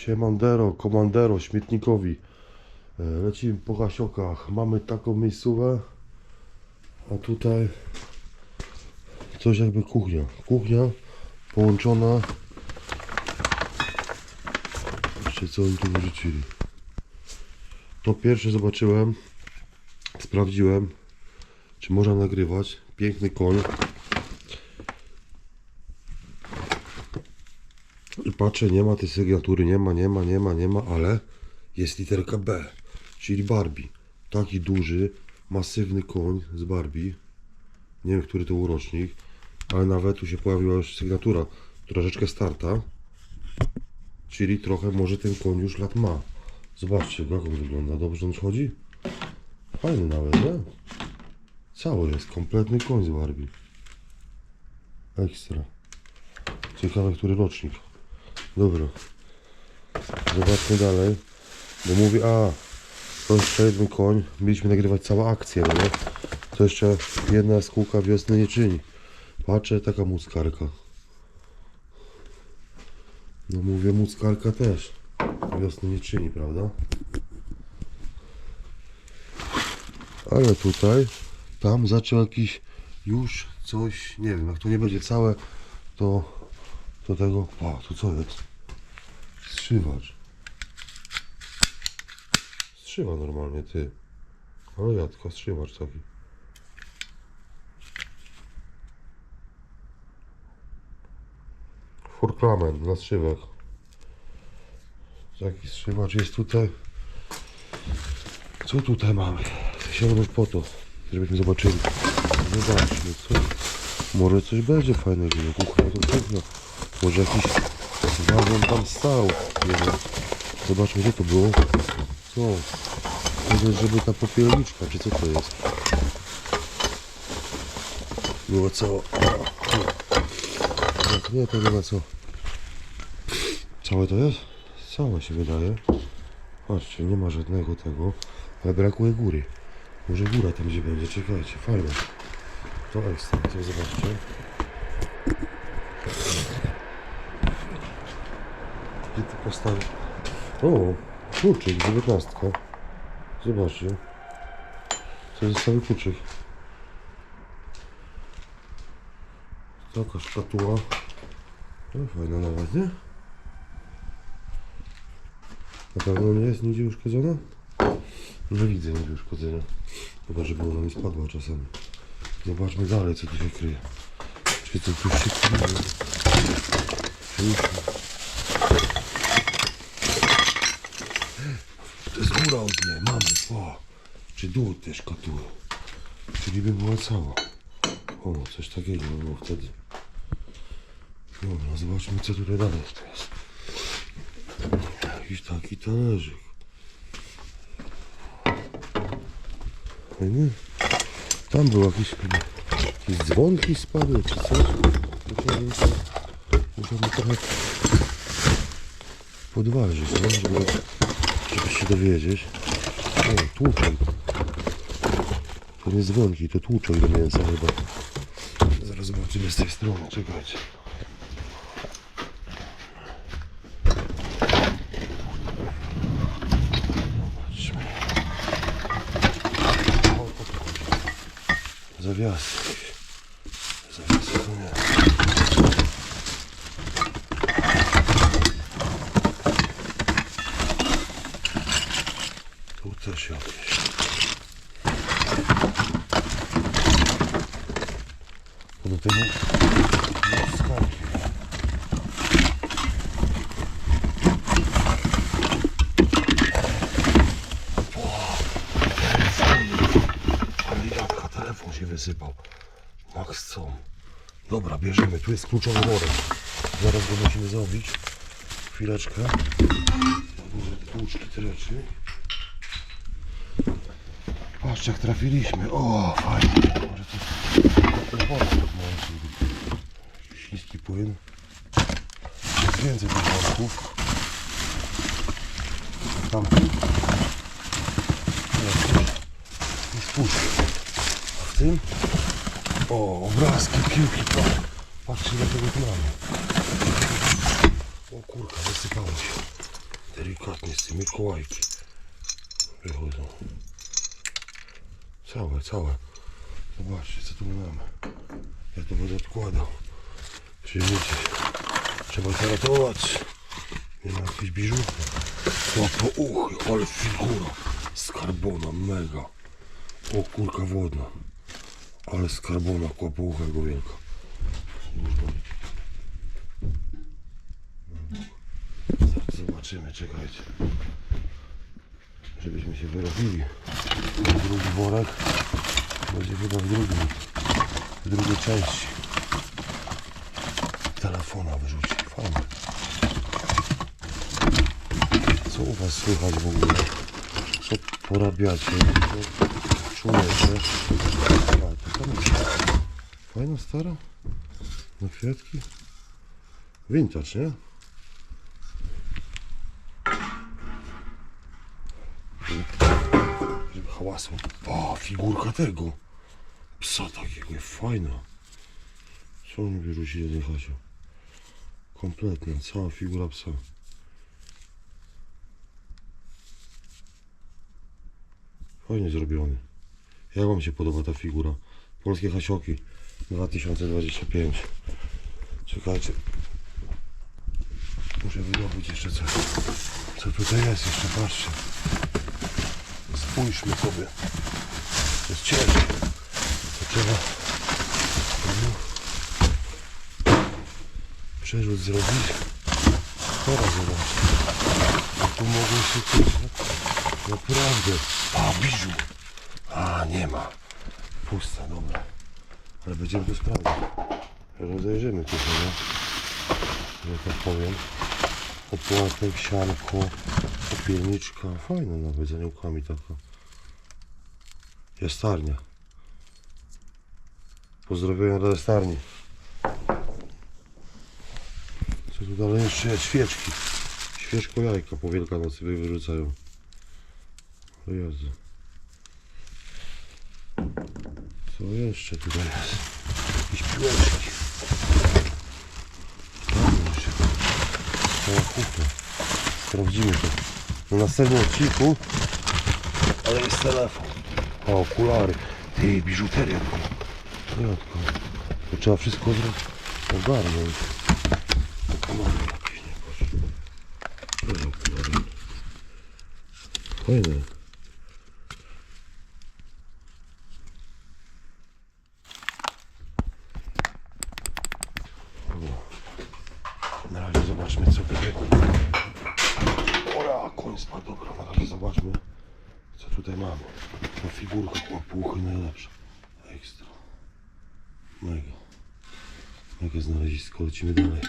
Siemandero, komandero, śmietnikowi. E, Lecimy po Hasiokach. Mamy taką miejscówę, a tutaj coś jakby kuchnia. Kuchnia połączona. Jeszcze co oni tu wyrzucili. To pierwsze zobaczyłem, sprawdziłem, czy można nagrywać. Piękny koń. I patrzę, nie ma tej sygnatury, nie ma, nie ma, nie ma, nie ma, ale jest literka B, czyli Barbie. Taki duży, masywny koń z Barbie. Nie wiem, który to urocznik, ale nawet tu się pojawiła już sygnatura, troszeczkę starta. Czyli trochę może ten koń już lat ma. Zobaczcie, jak on wygląda. Dobrze on chodzi? Fajny nawet, nie? Cały jest, kompletny koń z Barbie. Ekstra. Ciekawe, który rocznik. Dobra. Zobaczmy dalej. Bo mówię, a to jeszcze jeden koń. Mieliśmy nagrywać całą akcję, no nie? To jeszcze jedna skółka wiosny nie czyni. Patrzę, taka muckarka. No mówię, muckarka też. Wiosny nie czyni, prawda? Ale tutaj, tam zaczął jakiś już coś, nie wiem, jak to nie będzie całe, to do tego, o, tu co jest? Strzywacz. Strzywa normalnie, ty. Ale jadka, strzywacz taki. Forklamen na strzywach. Taki strzywacz jest tutaj. Co tutaj mamy? Sięgnąć po to, żebyśmy zobaczyli. Zobaczmy, co. Może coś będzie fajnego. No kuchnia to. Może jakiś wagon tam stał. Nie wiem. Zobaczmy, gdzie to było. Co? Jest, żeby ta popielniczka, czy co to jest? Było co? Jak nie, to nie ma co. Całe to jest? Całe się wydaje. Patrzcie, nie ma żadnego tego, ale brakuje góry. Może góra tam gdzie będzie, czekajcie, fajne. To ekstra, to zobaczcie. Gdzie to postawię? O, kluczyk, dziewiętnastka. Zobaczcie. To cały kluczyk. Taka szkatuła. No fajna nawet, nie? Na pewno nie jest nigdzie uszkodzona? Nie widzę nigdzie uszkodzenia. Chyba, żeby ona nie spadła czasami. Zobaczmy dalej, co tu się kryje. Czy co się kryje? Pięknie. To jest góra od niej, mamy. O, czy dół też katuły. Czyli by była cała. O, coś takiego by było wtedy. Dobra, zobaczmy, co tutaj dalej jeszcze jest. Jakiś taki talerzyk. Fajny. Tam był jakiś jakieś dzwonki spadły czy coś. Musiałbym, trochę podważyć, no, żeby, żeby się dowiedzieć. O, tłuczek. To nie dzwonki, to tłuczek do mięsa chyba. Zaraz zobaczymy z tej strony, czekajcie. Zawiasy. Zawiasy to nie. Jakieś. To do tego skargi. Telefon się wysypał. Max co? Dobra, bierzemy. Tu jest kluczowy worek. Zaraz go musimy zrobić. Chwileczkę. Tłuczki te rzeczy. Patrzcie jak trafiliśmy. O, fajnie. Może może być. Śliski płyn. Jest więcej tych worków. Tamten. I spójrz. A w tym? O, obrazki, piłki. Patrz. Patrzcie, ile tego tu mamy. O kurka, wysypało się. Delikatnie z tym Mikołajki. Wychodzą. Całe, całe. Zobaczcie, co tu my mamy. Ja to będę odkładał. Przyjmijcie. Trzeba to ratować. Nie ma jakiejś biżuchy. Łapo uchy, ale figura. Skarbona, mega. O kurka wodna. Ale skarbona, kłapoucha jego wielka. Zobaczymy, czekajcie. Żebyśmy się wyrobili. Drugi worek będzie chyba w drugim, w drugiej części. Telefona wyrzuci. Fajnie. Co u was słychać w ogóle? Co porabiacie? Co czujecie? Jest Fajna, stara? Na kwiatki? Vintage, nie? Hałasem. O, figurka tego. Psa takiego, fajna. Co oni wyrzucili z Hasiu? Kompletna, cała figura psa. Fajnie zrobiony. Jak wam się podoba ta figura? Polskie Hasioki 2025. Czekajcie. Muszę wydobyć jeszcze coś. Co tutaj jest jeszcze? Patrzcie. Spójrzmy sobie. To jest ciężkie. To trzeba no, przerzut zrobić. Teraz zobacz. No tu mogą się coś na- naprawdę. A, biżu. A, nie ma. Pusta, dobra. Ale będziemy to sprawdzać. Rozejrzymy tutaj, nie? Że tak powiem. Opłatek, sianko, popielniczka. Fajna nawet z aniołkami taka. Jastarnia. Pozdrowienia dla jastarni. Co tu dalej jeszcze? Świeczki. Świeczko jajka po Wielkanocy wy- wyrzucają. O Jezu. Co jeszcze tutaj jest? Jakieś piłeczki. Cała kuchnia. Sprawdzimy to. Na następnym odcinku. Ale jest telefon. A okulary. Ty, biżuteria. Jadko. To trzeba wszystko ogarnąć. Okulary jakieś, nie patrz. Za okulary? Fajne. Na razie zobaczmy co tutaj. Ora, koń spadł. Dobra, razie zobaczmy co tutaj mamy. Ta figurka łapuchy najlepsza. Ekstra. Mega. Mega znalezisko. Lecimy dalej.